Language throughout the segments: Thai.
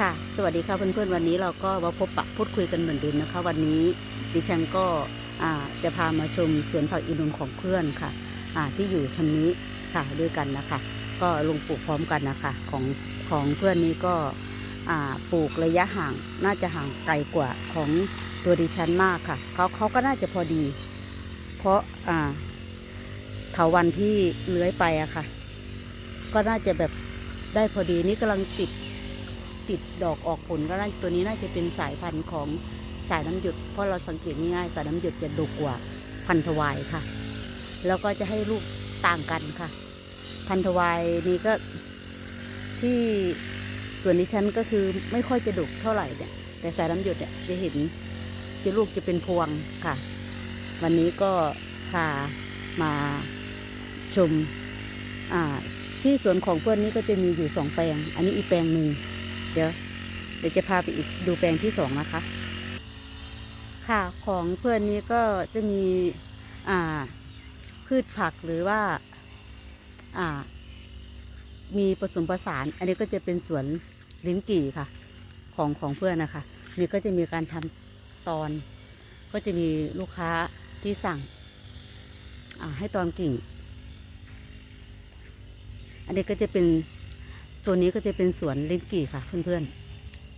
ค่ะ สวัสดีค่ะเพื่อนๆวันนี้เราก็มาพบปะพูดคุยกันเหมือนเดิมนะคะ วันนี้ดิฉันก็จะพามาชมสวนผักอินุนของเพื่อนค่ะที่อยู่ชั้นนี้ค่ะด้วยกันนะคะ ก็ลงปลูกพร้อมกันนะคะของของเพื่อนนี้ก็ปลูกระยะห่างน่าจะห่างไกลกว่าของตัวดิฉันมากค่ะเขาเขาก็น่าจะพอดี เพราะเถาวันที่เลื้อยไปอะค่ะ ก็น่าจะแบบได้พอดีนี่กำลังติด ติดดอกออกผลก็น่าตัวนี้น่าจะเป็นสายพันธุ์ของสายน้ำหยดเพราะเราสังเกตง่ายๆสายน้ำหยดจะดกกว่าพันธวายค่ะ แล้วก็จะให้ลูกต่างกันค่ะ พันธวายนี่ก็ที่ส่วนนี้ฉันก็คือไม่ค่อยจะดกเท่าไหร่เนี่ยแต่สายน้ำหยดเนี่ยจะเห็นจะลูกจะเป็นพวงค่ะ วันนี้ก็พามาชมที่สวนของเพื่อนนี้ก็จะมีอยู่สองแปลง อันนี้อีกแปลงหนึ่ง เดี๋ยวเดี๋ยวจะพาไปอีกดูแปลงที่สองนะคะ ค่ะของเพื่อนนี้ก็จะมีอ่าพืชผักหรือว่าอ่า มีผสมผสาน อันนี้ก็จะเป็นสวนลิ้นกี่ค่ะ ของของเพื่อนนะคะ นี่ก็จะมีการทำตอน ก็จะมีลูกค้าที่สั่งอ่าให้ตอนกิ่ง อันนี้ก็จะเป็น ตัวนี้ก็จะเป็นสวนลิ้นกี่ค่ะเพื่อน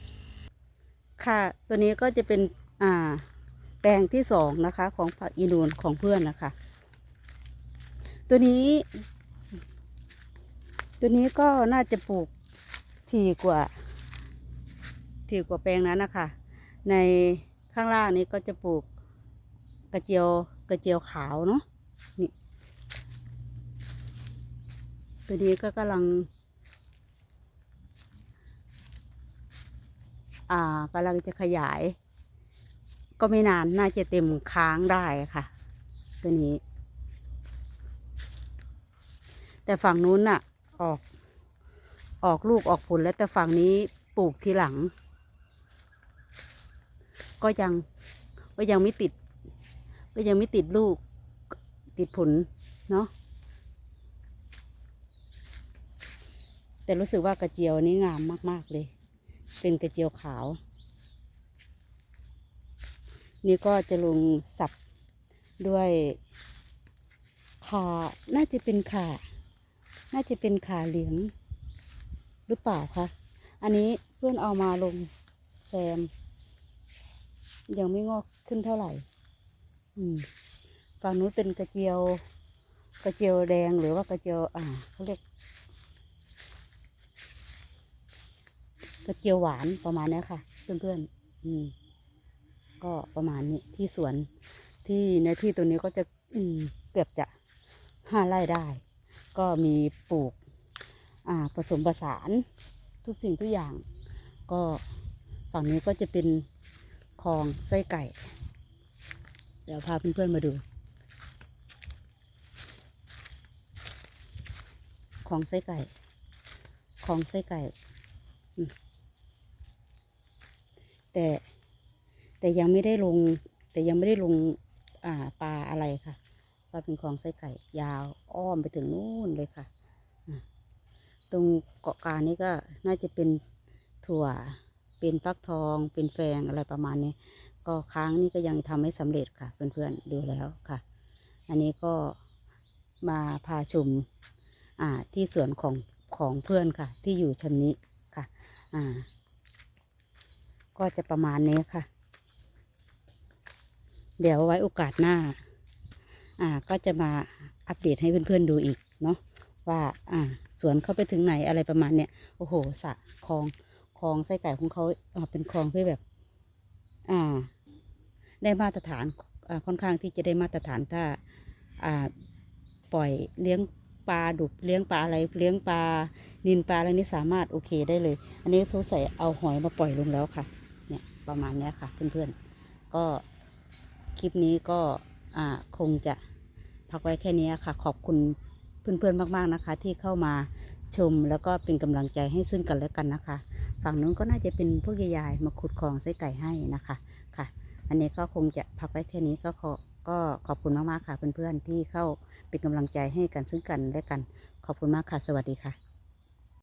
ๆ ค่ะ ตัวนี้ก็จะเป็นอ่าแปลงที่สองนะคะของผักอีนูนของเพื่อนนะคะ ตัวนี้ ตัวนี้ก็น่าจะปลูกถี่กว่าถี่กว่าแปลงนั้นนะคะ ในข้างล่างนี้ก็จะปลูกกระเจียวกระเจียวขาวเนาะนี่ตัวนี้ก็กำลัง อ่ากำลังจะขยาย ก็ไม่นานน่าจะเต็มค้างได้ค่ะ ตัวนี้ แต่ฝั่งนู้นน่ะ ออก ออกลูกออกผลแล้วแต่ฝั่งนี้ปลูกทีหลัง ก็ยังก็ยังไม่ติด ก็ยังไม่ติดลูกติดผลเนาะแต่รู้สึกว่ากระเจียวนี้งามมาก ๆ เลย เป็นกระเจียวขาว นี่ก็จะลงสับด้วยขาน่าจะเป็นขาน่าจะเป็นขาเหลืองหรือเปล่าคะ อันนี้เพื่อนเอามาลงแซม ยังไม่งอกขึ้นเท่าไหร่ อืมฝั่งนู้นเป็นกระเจียว กระเจียวแดงหรือว่ากระเจียว อ่าเขาเรียก กระเจียวหวานประมาณนี้ค่ะ เพื่อนๆอืมก็ประมาณนี้ที่สวนที่ในที่ตรงนี้ก็จะอืมเกือบจะห้าไร่ได้ ก็มีปลูก อ่าผสมผสานทุกสิ่งทุกอย่าง ก็ฝั่งนี้ก็จะเป็นคลองไส้ไก่ เดี๋ยวพาเพื่อนๆมาดูคลองไส้ไก่คลองไส้ไก่ แต่แต่ยังไม่ได้ลง แต่ยังไม่ได้ลงอ่าปลาอะไรค่ะว่าเป็นคลองไส้ไก่ ยาวอ้อมไปถึงนู่นเลยค่ะ ตรงเกาะกลางนี้ก็น่าจะเป็นถั่วเป็นฟักทอง เป็นแฟงอะไรประมาณนี้ ก็ค้างนี่ก็ยังทำไม่สำเร็จค่ะ เพื่อนๆดูแล้วค่ะ อันนี้ก็มาพาชมอ่าที่สวนของของเพื่อนค่ะ ที่อยู่ชั้นนี้ค่ะ อ่า ก็จะประมาณนี้ค่ะ เดี๋ยวไว้โอกาสหน้า อ่าก็จะมาอัปเดตให้เพื่อนๆดูอีกเนาะว่าอ่าสวนเขาไปถึงไหนอะไรประมาณเนี้ยโอ้โหสระคลองคลองไส้ไก่ของเขาเป็นคลองที่แบบ อ่า ได้มาตรฐานอ่าค่อนข้างที่จะได้มาตรฐานถ้า อ่าปล่อยเลี้ยงปลาดุกเลี้ยงปลาอะไรเลี้ยงปลานินปลาอะไรนี่สามารถโอเคได้เลย อันนี้เขาใส่เอาหอยมาปล่อยลงแล้วค่ะ ประมาณนี้ค่ะ เพื่อนๆ ก็คลิปนี้ก็คงจะพักไว้แค่นี้ค่ะ ขอบคุณเพื่อนๆ มากๆนะคะ ที่เข้ามาชมแล้วก็เป็นกำลังใจให้ซึ่งกันและกันนะคะ ฝั่งนู้นก็น่าจะเป็นพวกยายๆมาขุดคลองไส้ไก่ให้นะคะค่ะ อันนี้ก็คงจะพักไว้แค่นี้ก็ขอก็ขอบคุณมากๆค่ะ เพื่อนๆที่เข้าเป็นกำลังใจให้กันซึ่งกันและกัน ขอบคุณมากค่ะ สวัสดีค่ะ